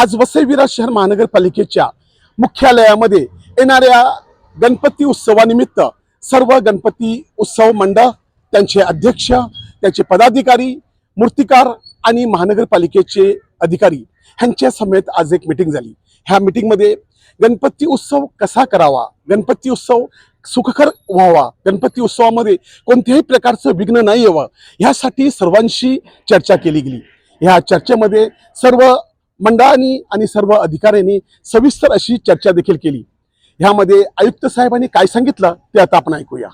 आज वसई शहर महानगरपालिकेच्या मुख्यालयामध्ये येणाऱ्या गणपती उत्सवानिमित्त सर्व गणपती उत्सव मंडळ त्यांचे अध्यक्ष त्यांचे पदाधिकारी मूर्तिकार आणि महानगरपालिकेचे अधिकारी ह्यांच्या समेत आज एक मिटिंग झाली. ह्या मिटिंगमध्ये गणपती उत्सव कसा करावा? गणपती उत्सव सुखकर व्हावा? गणपती उत्सवामध्ये कोणत्याही प्रकारचं विघ्न नाही यावं? ह्यासाठी सर्वांशी चर्चा केली गेली. ह्या चर्चेमध्ये सर्व मंडळांनी आणि सर्व अधिकाऱ्यांनी सविस्तर अशी चर्चा देखील केली. ह्यामध्ये आयुक्त साहेबांनी काय सांगितलं ते आता आपण ऐकूया.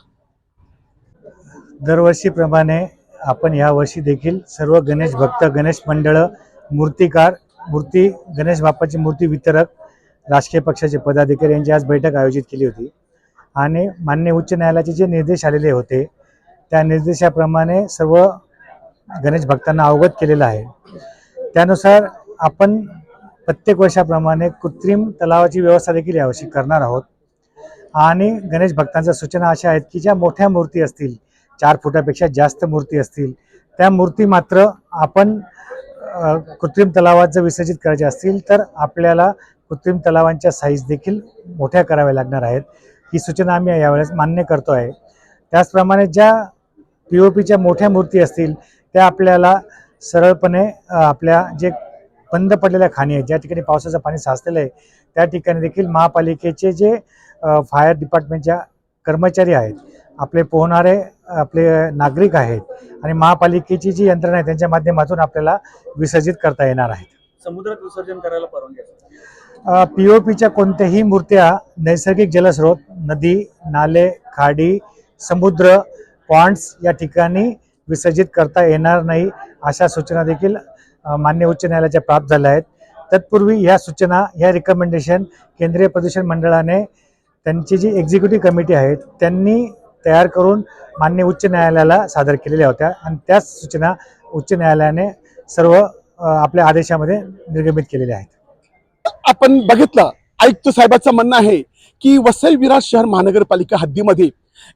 दरवर्षीप्रमाणे आपण यावर्षी देखील सर्व गणेश भक्त गणेश मंडळ मूर्तिकार मूर्ती गणेश बाप्पाची मूर्ती वितरक राजकीय पक्षाचे पदाधिकारी यांची आज बैठक आयोजित केली होती. आणि मान्य उच्च न्यायालयाचे जे निर्देश आलेले होते त्या निर्देशाप्रमाणे सर्व गणेश भक्तांना अवगत केलेलं आहे. त्यानुसार आपण प्रत्येक वर्षाप्रमाणे कृत्रिम तलावाची व्यवस्था देखील यावर्षी करणार आहोत. आणि गणेश भक्तांच्या सूचना अशा आहेत की ज्या मोठ्या मूर्ती असतील चार फुटापेक्षा जास्त मूर्ती असतील त्या मूर्ती मात्र आपण कृत्रिम तलावात जर विसर्जित करायचे असतील तर आपल्याला कृत्रिम तलावांच्या साईज देखील मोठ्या कराव्या लागणार आहेत. ही सूचना आम्ही यावेळेस मान्य करतो आहे. त्याचप्रमाणे ज्या पी ओ पीच्या मोठ्या मूर्ती असतील त्या आपल्याला सरळपणे आपल्या जे बंद पडलेल्या खाणी आहेत. ज्या ठिकाणी पावसाचं पाणी साचलेलं आहे त्या ठिकाणी देखील महापालिकेचे जे फायर डिपार्टमेंटच्या कर्मचारी आहेत आपले पोहणारे आपले नागरिक आहेत आणि महापालिकेची जी यंत्रणा आहे त्यांच्या माध्यमातून आपल्याला विसर्जित करता येणार आहेत. समुद्रात विसर्जन करायला परवानगी पी ओ पीच्या कोणत्याही मूर्त्या नैसर्गिक जलस्रोत नदी नाले खाडी समुद्र पॉन्ड्स या ठिकाणी विसर्जित करता येणार नाही अशा सूचना देखील मान्य उच्च न्यायालयाच्या प्राप्त झाल्या आहेत. तत्पूर्वी ह्या सूचना ह्या रिकमेंडेशन केंद्रीय प्रदूषण मंडळाने त्यांची जी एक्झिक्युटिव्ह कमिटी आहे त्यांनी तयार करून मान्य उच्च न्यायालयाला सादर केलेल्या होत्या आणि त्याच सूचना उच्च न्यायालयाने सर्व आपल्या आदेशामध्ये निर्गमित केलेल्या आहेत. आपण बघितलं आयुक्त साहेबांचं म्हणणं आहे की वसई विरार शहर महानगरपालिका हद्दीमध्ये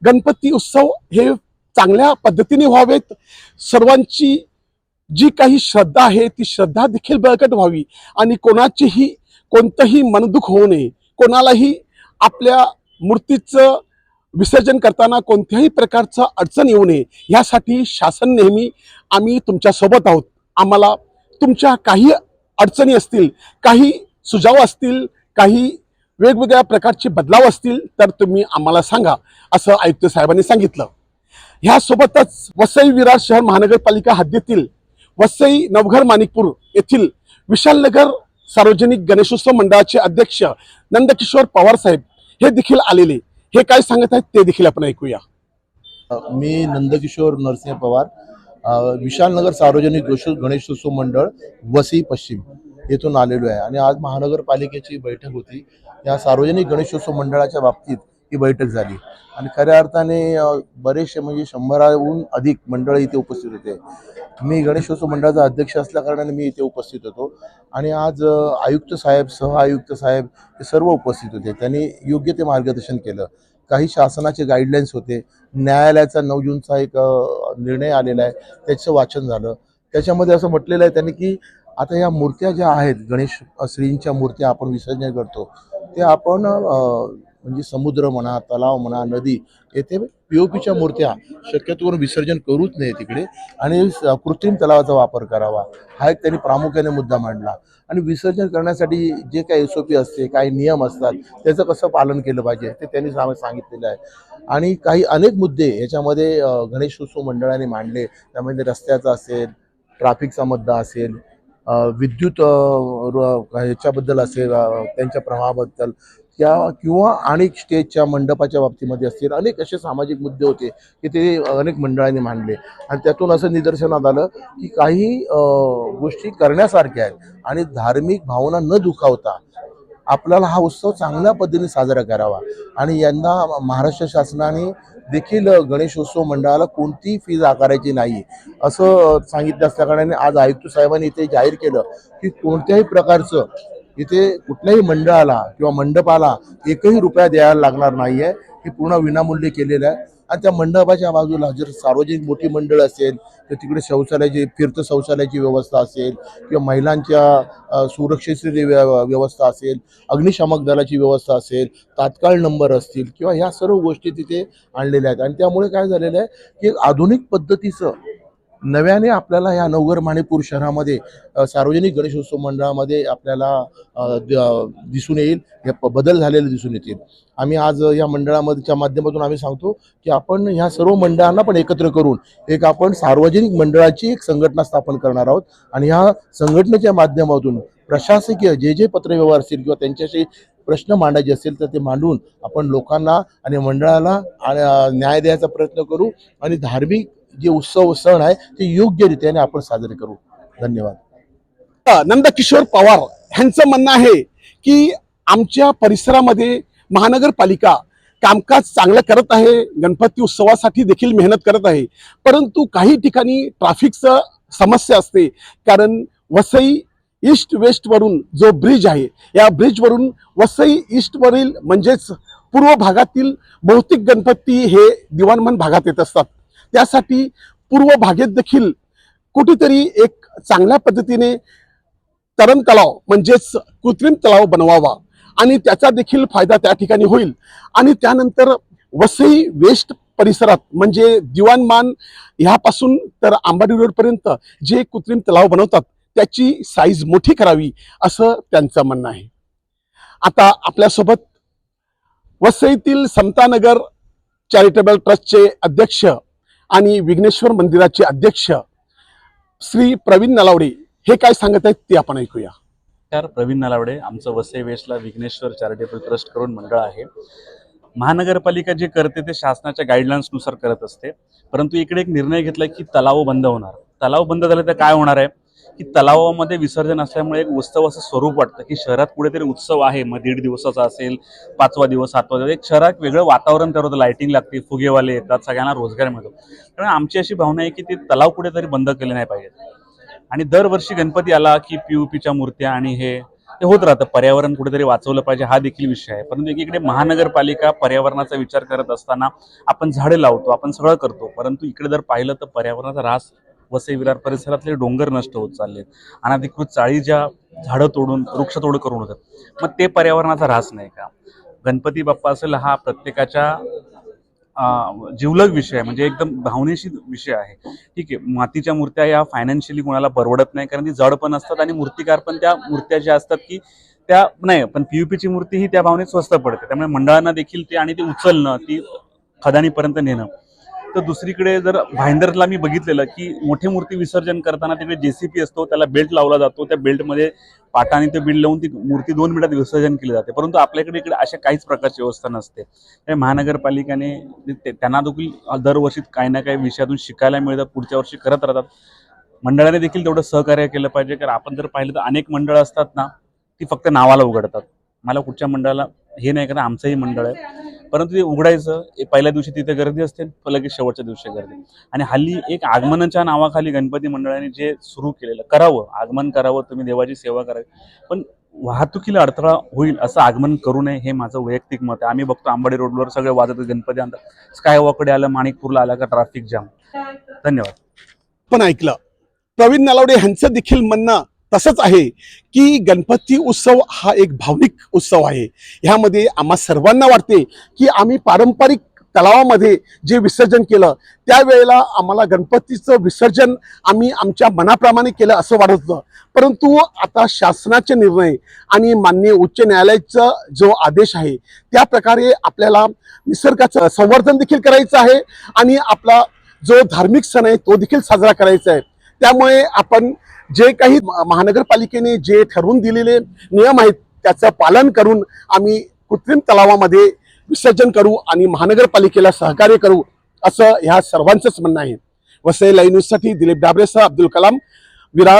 गणपती उत्सव हे चांगल्या पद्धतीने व्हावेत. सर्वांची जी काही श्रद्धा आहे ती श्रद्धा देखील बळकट व्हावी. आणि कोणाचीही कोणतंही मनदुख होऊ नये. कोणालाही आपल्या मूर्तीचं विसर्जन करताना कोणत्याही प्रकारचं अडचण येऊ नये. यासाठी शासन नेहमी आम्ही तुमच्यासोबत आहोत. आम्हाला तुमच्या काही अडचणी असतील काही सुझाव असतील काही वेगवेगळ्या प्रकारचे बदलाव असतील तर तुम्ही आम्हाला सांगा असं आयुक्त साहेबांनी सांगितलं. ह्यासोबतच वसई विरार शहर महानगरपालिका हद्दीतील वसई नवघर माणिकपूर येथील विशालनगर सार्वजनिक गणेशोत्सव मंडळाचे अध्यक्ष नंदकिशोर पवार साहेब हे देखील आलेले. हे काय सांगत आहेत ते देखील आपण ऐकूया. मी नंदकिशोर नरसिंह पवार. विशालनगर सार्वजनिक गणेश गणेशोत्सव मंडळ वसई पश्चिम येथून आलेलो आहे. आणि आज महानगरपालिकेची बैठक होती. या सार्वजनिक गणेशोत्सव मंडळाच्या बाबतीत ही बैठक झाली. आणि खऱ्या अर्थाने बरेचसे म्हणजे शंभराहून अधिक मंडळ इथे उपस्थित होते. मी गणेशोत्सव मंडळाचा अध्यक्ष असल्याकारणाने मी इथे उपस्थित होतो. आणि आज आयुक्त साहेब सह आयुक्त साहेब हे सर्व उपस्थित होते. त्यांनी योग्य ते मार्गदर्शन केलं. काही शासनाचे गाईडलाईन्स होते. न्यायालयाचा नऊ जूनचा एक निर्णय आलेला आहे. त्याचं वाचन झालं. त्याच्यामध्ये असं म्हटलेलं आहे त्यांनी की आता या मूर्त्या ज्या आहेत गणेश श्रींच्या मूर्त्या आपण विसर्जन करतो ते आपण म्हणजे समुद्र म्हणा तलाव म्हणा नदी येथे पी ओ पीच्या मूर्त्या शक्यतो करून विसर्जन करूच नये तिकडे. आणि कृत्रिम तलावाचा वापर करावा. हा एक त्यांनी प्रामुख्याने मुद्दा मांडला. आणि विसर्जन करण्यासाठी जे काही एस ओ पी असते काही नियम असतात त्याचं कसं पालन केलं पाहिजे ते त्यांनी सांगितलेलं आहे. आणि काही अनेक मुद्दे याच्यामध्ये गणेशोत्सव मंडळाने मांडले. त्यामध्ये रस्त्याचा असेल ट्रॅफिकचा मुद्दा असेल विद्युत ह्याच्याबद्दल असेल त्यांच्या प्रवाहाबद्दल त्या किंवा अनेक स्टेजच्या मंडपाच्या बाबतीमध्ये असतील अनेक असे सामाजिक मुद्दे होते की ते अनेक मंडळांनी मांडले. आणि त्यातून असं निदर्शनात आलं की काही गोष्टी करण्यासारख्या आहेत आणि धार्मिक भावना न दुखावता आपल्याला हा उत्सव चांगल्या पद्धतीने साजरा करावा. आणि यंदा महाराष्ट्र शासनाने देखील गणेशोत्सव मंडळाला कोणतीही फीज आकारायची नाही. असं सांगितलं असल्या कारणाने आज आयुक्त साहेबांनी इथे जाहीर केलं की कोणत्याही प्रकारचं इथे कुठल्याही मंडळाला किंवा मंडपाला एकही रुपया द्यायला लागणार नाही आहे हे पूर्ण विनामूल्य केलेलं आहे. आणि त्या मंडपाच्या बाजूला जर सार्वजनिक मोठी मंडळ असेल तर तिकडे शौचालयाची फिरतं शौचालयाची व्यवस्था असेल किंवा महिलांच्या सुरक्षेची व्य- व्यवस्था असेल अग्निशामक दलाची व्यवस्था असेल तात्काळ नंबर असतील किंवा ह्या सर्व गोष्टी तिथे आणलेल्या आहेत. आणि त्यामुळे काय झालेलं आहे की आधुनिक पद्धतीचं नव्याने आपल्याला या नवघर माणिपूर शहरामध्ये सार्वजनिक गणेशोत्सव मंडळामध्ये आपल्याला दिसून येईल. हे बदल झालेले दिसून येतील. आम्ही आज या मंडळामध्येच्या माध्यमातून आम्ही सांगतो की आपण ह्या सर्व मंडळांना पण एकत्र करून एक आपण सार्वजनिक मंडळाची एक संघटना स्थापन करणार आहोत. आणि ह्या संघटनेच्या माध्यमातून प्रशासकीय जे जे पत्रव्यवहार असतील किंवा त्यांच्याशी प्रश्न मांडायचे असेल तर ते मांडून आपण लोकांना आणि मंडळाला आणि, न्याय द्यायचा प्रयत्न करू आणि धार्मिक जे उत्सव सण आहे ते योग्यरित्याने आपण साजरे करू. धन्यवाद. नंदकिशोर पवार ह्यांचं म्हणणं आहे की आमच्या परिसरामध्ये महानगरपालिका कामकाज चांगलं करत आहे गणपती उत्सवासाठी देखील मेहनत करत आहे परंतु काही ठिकाणी ट्रॅफिकचं समस्या असते कारण वसई ईस्ट वेस्टवरून जो ब्रिज आहे या ब्रिजवरून वसई ईस्टवरील म्हणजेच पूर्व भागातील बहुतेक गणपती हे दिवाणमन भागात येत असतात. त्यासाठी पूर्व भागेत देखील कुठेतरी एक चांगल्या पद्धतीने तरण तलाव म्हणजेच कृत्रिम तलाव बनवावा आणि त्याचा देखील फायदा त्या ठिकाणी होईल. आणि त्यानंतर वसई वेस्ट परिसरात म्हणजे दिवाणमान ह्यापासून तर आंबाडी रोडपर्यंत जे कृत्रिम तलाव बनवतात त्याची साईज मोठी करावी असं त्यांचं म्हणणं आहे. आता आपल्यासोबत वसईतील समतानगर चॅरिटेबल ट्रस्टचे अध्यक्ष आणि विघ्नेश्वर मंदिराचे अध्यक्ष श्री प्रवीण नलावडे हे काय सांगत आहेत ते आपण ऐकूया. तर प्रवीण नलावडे. आमचं वसई वेस्टला विघ्नेश्वर चॅरिटेबल ट्रस्ट करून मंडळ आहे. महानगरपालिका जे करते ते शासनाच्या गाईडलाईन्सनुसार करत असते. परंतु इकडे एक निर्णय घेतला की तलाव बंद होणार. तलाव बंद झाले तर काय होणार आहे? की तलावामध्ये विसर्जन असल्यामुळे एक उत्सवाचं स्वरूप वाटतं की शहरात कुठेतरी उत्सव आहे. मग दीड दिवसाचा असेल पाचवा दिवस सातवा दिवस एक शहरात वेगळं वातावरण तयार होतं. लाइटिंग लागते फुगेवाले येतात सगळ्यांना रोजगार मिळतो. त्यामुळे आमची अशी भावना आहे की ते तलाव कुठेतरी बंद केले नाही पाहिजेत. आणि दरवर्षी गणपती आला की पीयूपीच्या मूर्त्या आणि हे ते होत राहतं. पर्यावरण कुठेतरी वाचवलं पाहिजे हा देखील विषय आहे. परंतु एकीकडे महानगरपालिका पर्यावरणाचा विचार करत असताना आपण झाडे लावतो आपण सगळं करतो. परंतु इकडे जर पाहिलं तर पर्यावरणाचा ऱ्हास वसई विरार परिसरातले डोंगर नष्ट होत चाललेत. अनधिकृत चाळी ज्या झाडं तोडून वृक्षतोड करून होतात मग ते पर्यावरणाचा ऱ्हास नाही का? गणपती बाप्पा असेल हा प्रत्येकाच्या जिवलग विषय आहे. म्हणजे एकदम भावनेशी विषय आहे. ठीक आहे मातीच्या मूर्त्या या फायनान्शियली कोणाला परवडत नाही कारण ती जड पण असतात आणि मूर्तिकार पण त्या मूर्त्या ज्या असतात की त्या नाही पण पीयूपीची मूर्ती ही त्या भावनेत स्वस्त पडते. त्यामुळे मंडळांना देखील ते आणि ती उचलणं ती खदानीपर्यंत नेणं तर दुसरीकडे जर भाईंदरला मी बघितलेलं की मोठे मूर्ती विसर्जन करताना तिकडे जेसीपी असतो त्याला बेल्ट लावला जातो त्या बेल्टमध्ये पाटाने ते बिल्ड लावून ती मूर्ती दोन मिनिटात विसर्जन केली जाते. परंतु आपल्याकडे इकडे अशा काहीच प्रकारची व्यवस्था नसते. त्यामुळे महानगरपालिकेने त्यांना देखील दरवर्षी काही ना काही विषयातून शिकायला मिळतं पुढच्या वर्षी करत राहतात. मंडळाने देखील तेवढं सहकार्य केलं पाहिजे. कारण आपण जर पाहिलं तर अनेक मंडळ असतात ना ती फक्त नावाला उघडतात. मला कुठच्या मंडळाला हे नाही कारण आमचंही मंडळ आहे. परंतु ते उघडायचं पहिल्या दिवशी तिथे गर्दी असते लगेच शेवटच्या दिवशी गर्दी. आणि हल्ली एक आगमनाच्या नावाखाली गणपती मंडळाने जे सुरू केलेलं करावं आगमन करावं तुम्ही देवाची सेवा करावी पण वाहतुकीला अडथळा होईल असं आगमन करू नये हे माझं वैयक्तिक मत आहे. आम्ही बघतो आंबाडी रोडवर सगळे वाजत गणपती आणतात. स्कायवॉकडे आलं माणिकपूरला आला का ट्रॅफिक जाम धन्यवाद. पण ऐकलं. प्रवीण नलावडे यांचं देखील म्हणणं तसंच आहे की गणपती उत्सव हा एक भावनिक उत्सव आहे. ह्यामध्ये आम्हा सर्वांना वाटते की आम्ही पारंपरिक तलावामध्ये जे विसर्जन केलं त्यावेळेला आम्हाला गणपतीचं विसर्जन आम्ही आमच्या मनाप्रमाणे केलं असं वाटत होतं. परंतु आता शासनाचे निर्णय आणि माननीय उच्च न्यायालयाचा जो आदेश आहे त्या प्रकारे आपल्याला निसर्गाचं संवर्धन देखील करायचं आहे आणि आपला जो धार्मिक सण आहे तो देखील साजरा करायचा आहे. त्यामुळे आपण जे काही महानगरपालिकेने जे ठरवून दिलेले नियम आहेत त्याचं पालन करून आम्ही कृत्रिम तलावामध्ये विसर्जन करू आणि महानगरपालिकेला सहकार्य करू असं ह्या सर्वांचंच म्हणणं आहे. वसई लाईन्यूजसाठी दिलीप डाबरेसह अब्दुल कलाम विरार